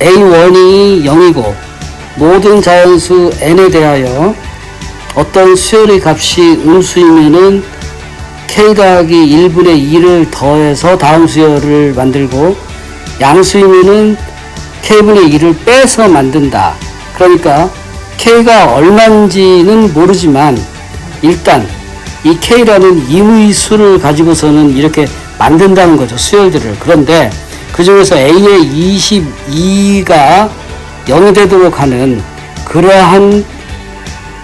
A1이 0이고 모든 자연수 n에 대하여 어떤 수열의 값이 음수이면은 k 더하기 1분의 2를 더해서 다음 수열을 만들고 양수이면은 k분의 2를 빼서 만든다. 그러니까 k가 얼마인지는 모르지만 일단 이 k라는 임의 수를 가지고서는 이렇게 만든다는 거죠. 수열들을. 그런데 그 중에서 a의 22가 0이 되도록 하는 그러한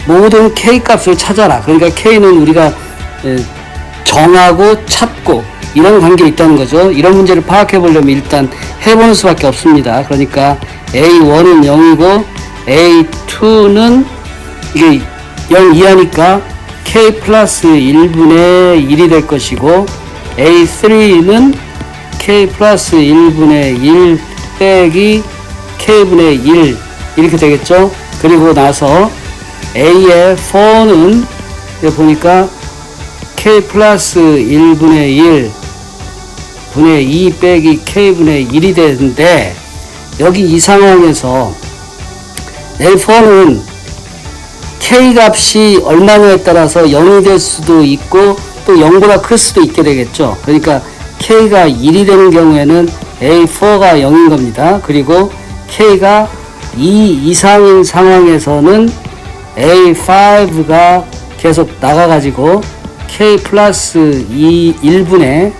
모든 k 값을 찾아라. 그러니까 k는 우리가 에, 정하고 찾고 이런 관계에 있다는 거죠. 이런 문제를 파악해 보려면 일단 해보는 수밖에 없습니다. 그러니까 A1은 0이고 A2는 이게 0 이하니까 K 플러스 1분의 1이 될 것이고 A3는 K 플러스 1분의 1 빼기 K분의 1 이렇게 되겠죠. 그리고 나서 A의 4는 여기 보니까 K 플러스 1분의 1 분의 2 빼기 K분의 1이 되는데 여기 이 상황에서 L4는 K 값이 얼마냐에 따라서 0이 될 수도 있고 또 0보다 클 수도 있게 되겠죠. 그러니까 K가 1이 되는 경우에는 A4가 0인 겁니다. 그리고 K가 2 이상인 상황에서는 A5가 계속 나가가지고 K 플러스 2 1분의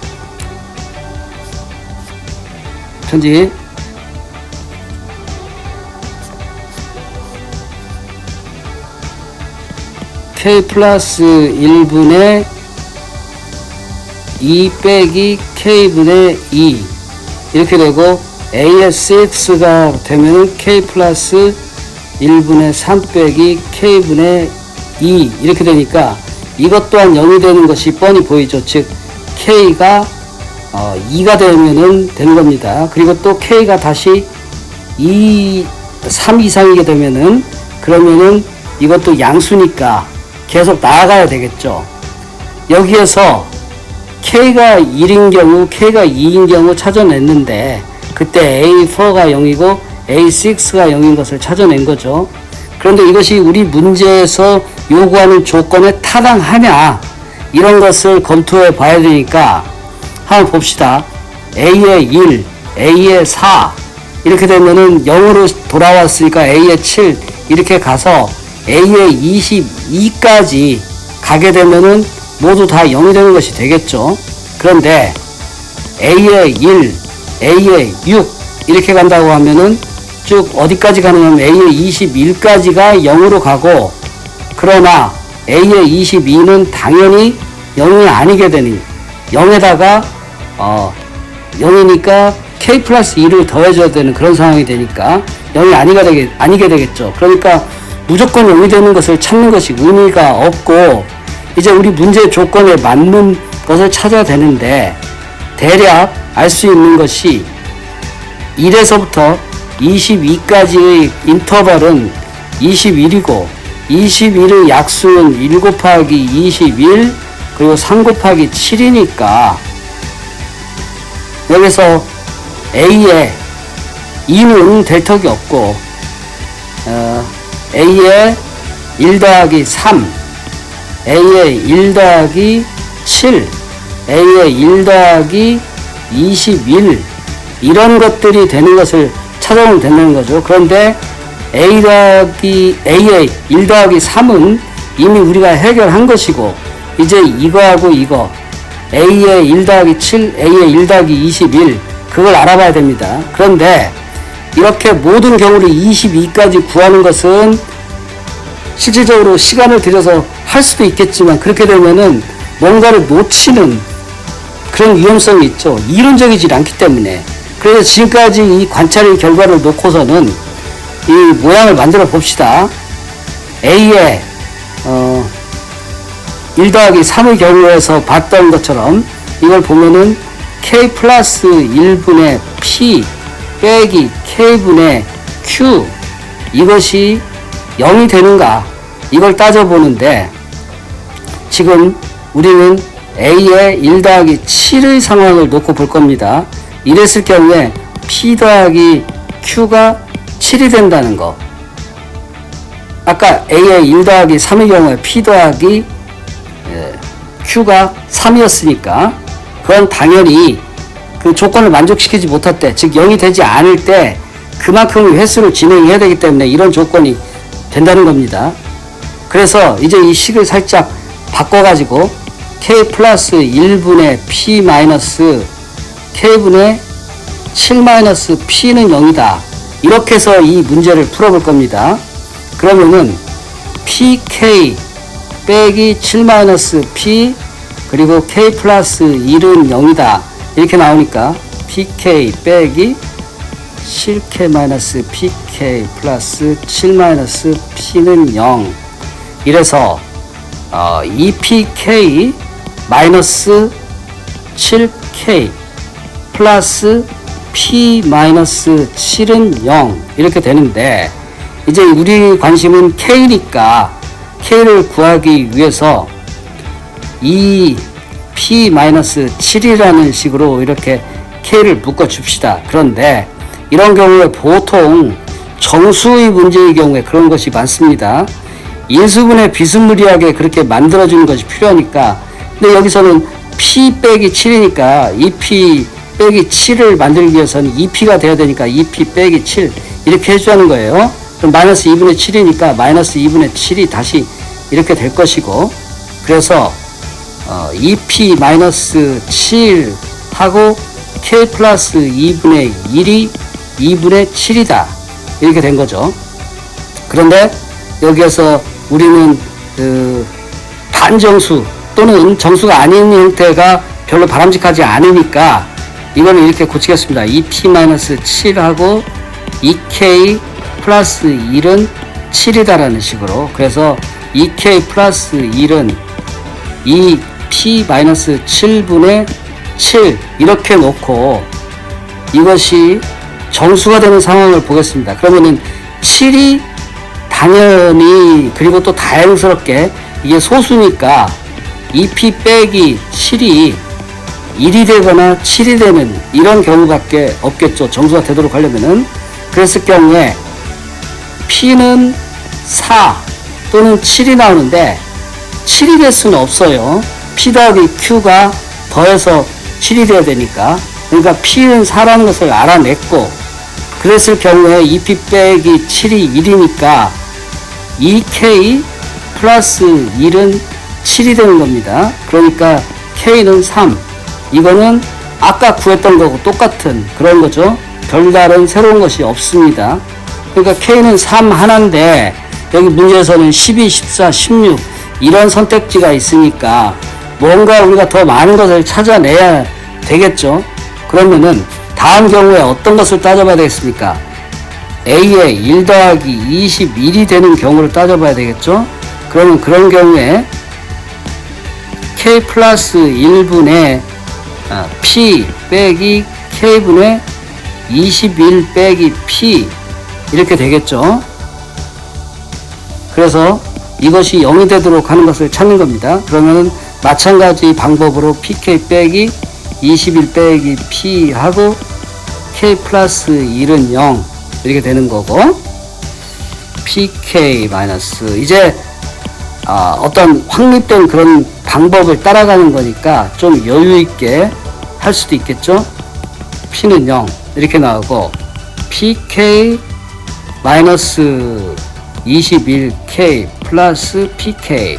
편지 K 플러스 1분의 2 빼기 K분의 2 이렇게 되고 AS6가 되면 K 플러스 1분의 3 빼기 K분의 2 이렇게 되니까 이것 또한 0이 되는 것이 뻔히 보이죠. 즉 K가 어, 2가 되면은 되는 겁니다. 그리고 또 K가 다시 2, 3 이상이게 되면은 그러면은 이것도 양수니까 계속 나아가야 되겠죠. 여기에서 K가 1인 경우, K가 2인 경우 찾아냈는데 그때 A4가 0이고 A6가 0인 것을 찾아낸 거죠. 그런데 이것이 우리 문제에서 요구하는 조건에 타당하냐 이런 것을 검토해 봐야 되니까 한번 봅시다. A의 1, A의 4 이렇게 되면은 0으로 돌아왔으니까 A의 7 이렇게 가서 A의 22까지 가게 되면은 모두 다 0이 되는 것이 되겠죠. 그런데 A의 1, A의 6 이렇게 간다고 하면은 쭉 어디까지 가느냐면 A의 21까지가 0으로 가고 그러나 A의 22는 당연히 0이 아니게 되니 0에다가 어 0이니까 K 플러스 2를 더해줘야 되는 그런 상황이 되니까 0이 아니가 되게, 아니게 되겠죠. 그러니까 무조건 0이 되는 것을 찾는 것이 의미가 없고 이제 우리 문제 조건에 맞는 것을 찾아야 되는데 대략 알 수 있는 것이 1에서부터 22까지의 인터벌은 21이고 21의 약수는 1 곱하기 21 그리고 3 곱하기 7이니까 여기서 A에 2는 될 턱이 없고 어, A에 1 더하기 3 A에 1 더하기 7 A에 1 더하기 21 이런 것들이 되는 것을 찾아오면 되는 거죠. 그런데 A 더하기 A의 1 더하기 3은 이미 우리가 해결한 것이고 이제 이거하고 이거 A의 1 더하기 7, A의 1 더하기 21 그걸 알아봐야 됩니다. 그런데 이렇게 모든 경우를 22까지 구하는 것은 실질적으로 시간을 들여서 할 수도 있겠지만 그렇게 되면은 뭔가를 놓치는 그런 위험성이 있죠. 이론적이지 않기 때문에. 그래서 지금까지 이 관찰의 결과를 놓고서는 이 모양을 만들어 봅시다. A의 어, 1 더하기 3의 경우에서 봤던 것처럼 이걸 보면은 K 플러스 1분의 P 빼기 K분의 Q 이것이 0이 되는가 이걸 따져보는데 지금 우리는 A의 1 더하기 7의 상황을 놓고 볼 겁니다. 이랬을 경우에 P 더하기 Q가 7이 된다는 거. 아까 A의 1 더하기 3의 경우에 P 더하기 예, Q가 3이었으니까 그건 당연히 그 조건을 만족시키지 못할 때, 즉 0이 되지 않을 때 그만큼의 횟수를 진행해야 되기 때문에 이런 조건이 된다는 겁니다. 그래서 이제 이 식을 살짝 바꿔가지고 k 플러스 1분의 p 마이너스 k분의 7 마이너스 p는 0이다. 이렇게 해서 이 문제를 풀어볼 겁니다. 그러면은 pk 빼기 7 마이너스 p 그리고 k 플러스 1은 0이다. 이렇게 나오니까 pk 빼기 7k 마이너스 pk 플러스 7 마이너스 p는 0 이래서 어, 2pk 마이너스 7k 플러스 p 마이너스 7은 0 이렇게 되는데 이제 우리 관심은 k니까 k를 구하기 위해서 이 p 마이너스 7이라는 식으로 이렇게 k를 묶어 줍시다. 그런데 이런 경우에 보통 정수의 문제의 경우에 그런 것이 많습니다. 인수분해 비스무리하게 그렇게 만들어주는 것이 필요하니까 근데 여기서는 p 빼기 7이니까 2p 빼기 7을 만들기 위해서는 2p가 돼야 되니까 2p 빼기 7 이렇게 해주는 거예요. 그럼 마이너스 2분의 7이니까 마이너스 2분의 7이 다시 이렇게 될 것이고 그래서 어, 2p 마이너스 7 하고 k 플러스 2분의 1이 2분의 7이다 이렇게 된 거죠. 그런데 여기에서 우리는 그 반정수 또는 정수가 아닌 형태가 별로 바람직하지 않으니까 이거는 이렇게 고치겠습니다. 2p-7하고 2k 플러스 1은 7이다라는 식으로 그래서 2k 플러스 1은 2p-7분의 7 이렇게 놓고 이것이 정수가 되는 상황을 보겠습니다. 그러면은 7이 당연히 그리고 또 다행스럽게 이게 소수니까 2p 빼기 7이 1이 되거나 7이 되는 이런 경우밖에 없겠죠. 정수가 되도록 하려면은 그랬을 경우에 p는 4 또는 7이 나오는데 7이 될 수는 없어요. p 더하기 q가 더해서 7이 돼야 되니까 그러니까 p는 4라는 것을 알아냈고 그랬을 경우에 2p 빼기 7이 1이니까 2k 플러스 1은 7이 되는 겁니다. 그러니까 k는 3. 이거는 아까 구했던 거고 똑같은 그런 거죠. 별다른 새로운 것이 없습니다. 그러니까 k는 3 하나인데 여기 문제에서는 12, 14, 16 이런 선택지가 있으니까 뭔가 우리가 더 많은 것을 찾아내야 되겠죠. 그러면은 다음 경우에 어떤 것을 따져봐야 되겠습니까? A의 1 더하기 21이 되는 경우를 따져봐야 되겠죠? 그러면 그런 경우에 K 플러스 1분의 아, P 빼기 K분의 21 빼기 P 이렇게 되겠죠? 그래서 이것이 0이 되도록 하는 것을 찾는 겁니다. 그러면 마찬가지 방법으로 PK 빼기 21 빼기 P 하고 K 플러스 1은 0 이렇게 되는 거고. PK 마이너스. 이제 아, 어떤 확립된 그런 방법을 따라가는 거니까 좀 여유 있게 할 수도 있겠죠. P는 0 이렇게 나오고 PK 마이너스 21K 플러스 PK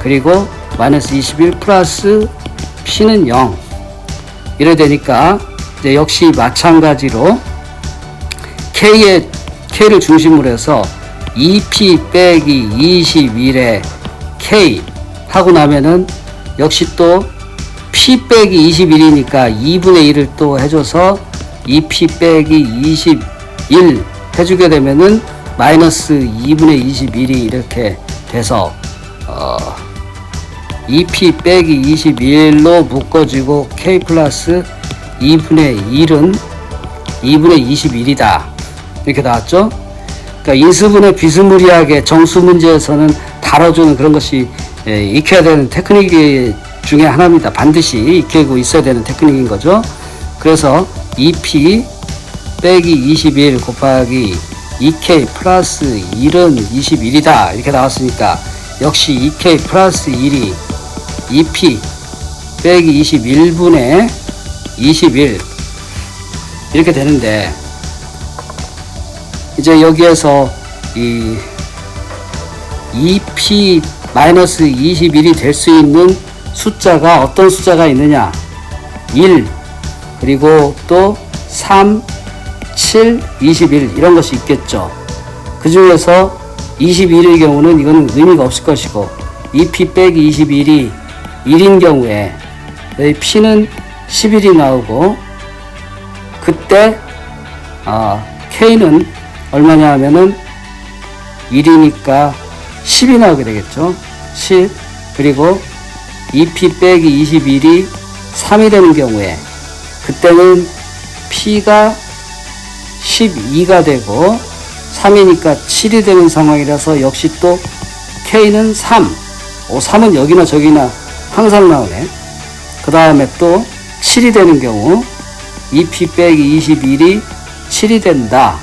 그리고 마이너스 21 플러스 P는 0 이래 되니까 역시 마찬가지로 K의 K를 중심으로 해서 2P 빼기 21에 K 하고 나면은 역시 또 P 빼기 21이니까 2분의 1을 또 해줘서 2P 빼기 21 해주게 되면은 마이너스 2분의 21이 이렇게 돼서 어 2P 빼기 21로 묶어지고 K 플러스 2분의 1은 2분의 21이다. 이렇게 나왔죠? 그러니까 인수분해 비스무리하게 정수 문제에서는 다뤄주는 그런 것이 예, 익혀야 되는 테크닉 중에 하나입니다. 반드시 익히고 있어야 되는 테크닉인 거죠. 그래서 2P 빼기 21 곱하기 2K 플러스 1은 21이다. 이렇게 나왔으니까 역시 2K 플러스 1이 2P 빼기 21분의 21 이렇게 되는데 이제 여기에서 이 2P 마이너스 21이 될 수 있는 숫자가 어떤 숫자가 있느냐? 1 그리고 또 3, 7, 21 이런 것이 있겠죠. 그 중에서 21일 경우는 이거는 의미가 없을 것이고 2P 빼기 21이 1인 경우에 P는 11이 나오고 그때 어, K는 얼마냐 하면은 1이니까 10이 나오게 되겠죠. 10 그리고 2p 빼기 21이 3이 되는 경우에 그때는 p가 12가 되고 3이니까 7이 되는 상황이라서 역시 또 k는 3 오, 3은 여기나 저기나 항상 나오네. 그 다음에 또 7이 되는 경우 2p 빼기 21이 7이 된다.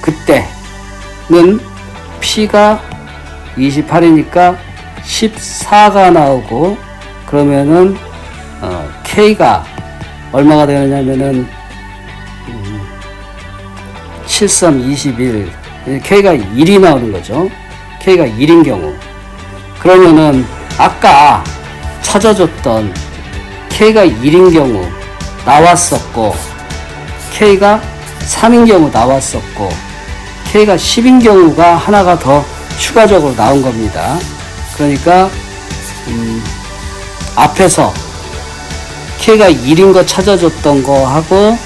그때는 P가 28이니까 14가 나오고 그러면은 어, K가 얼마가 되느냐면은 음, 73 21 K가 1이 나오는 거죠. K가 1인 경우. 그러면은 아까 찾아줬던 K가 1인 경우 나왔었고 K가 3인 경우 나왔었고 K가 10인 경우가 하나가 더 추가적으로 나온 겁니다. 그러니까 음, 앞에서 K가 1인 거 찾아줬던 거 하고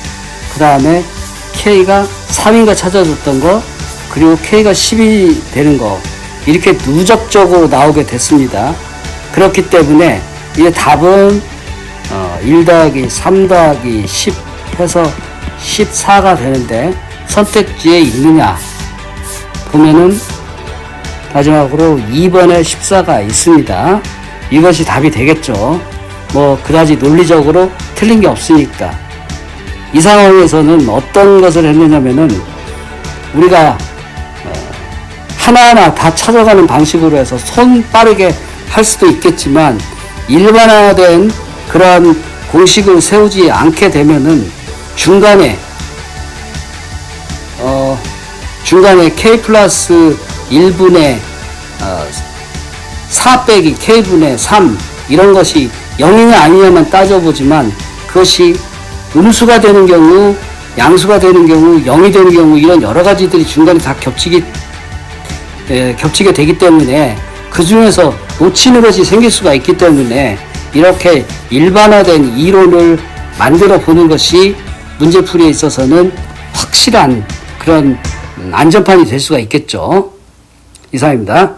그 다음에 K가 3인 거 찾아줬던 거 그리고 K가 10이 되는 거 이렇게 누적적으로 나오게 됐습니다. 그렇기 때문에 이제 답은 어, 1 더하기 3 더하기 10 해서 14가 되는데 선택지에 있느냐 보면은 마지막으로 2번에 14가 있습니다. 이것이 답이 되겠죠. 뭐 그다지 논리적으로 틀린 게 없으니까 이 상황에서는 어떤 것을 했느냐면은 우리가 어, 하나하나 다 찾아가는 방식으로 해서 손 빠르게 할 수도 있겠지만 일반화된 그러한 공식을 세우지 않게 되면은 중간에 어, 중간에 k 플러스 1분의 어, 4 빼기 k분의 3 이런 것이 0이냐 아니냐만 따져보지만 그것이 음수가 되는 경우 양수가 되는 경우 0이 되는 경우 이런 여러 가지들이 중간에 다 겹치기 에, 겹치게 되기 때문에 그 중에서 놓치는 것이 생길 수가 있기 때문에 이렇게 일반화된 이론을 만들어 보는 것이 문제풀이에 있어서는 확실한 그런 음, 안전판이 될 수가 있겠죠. 이상입니다.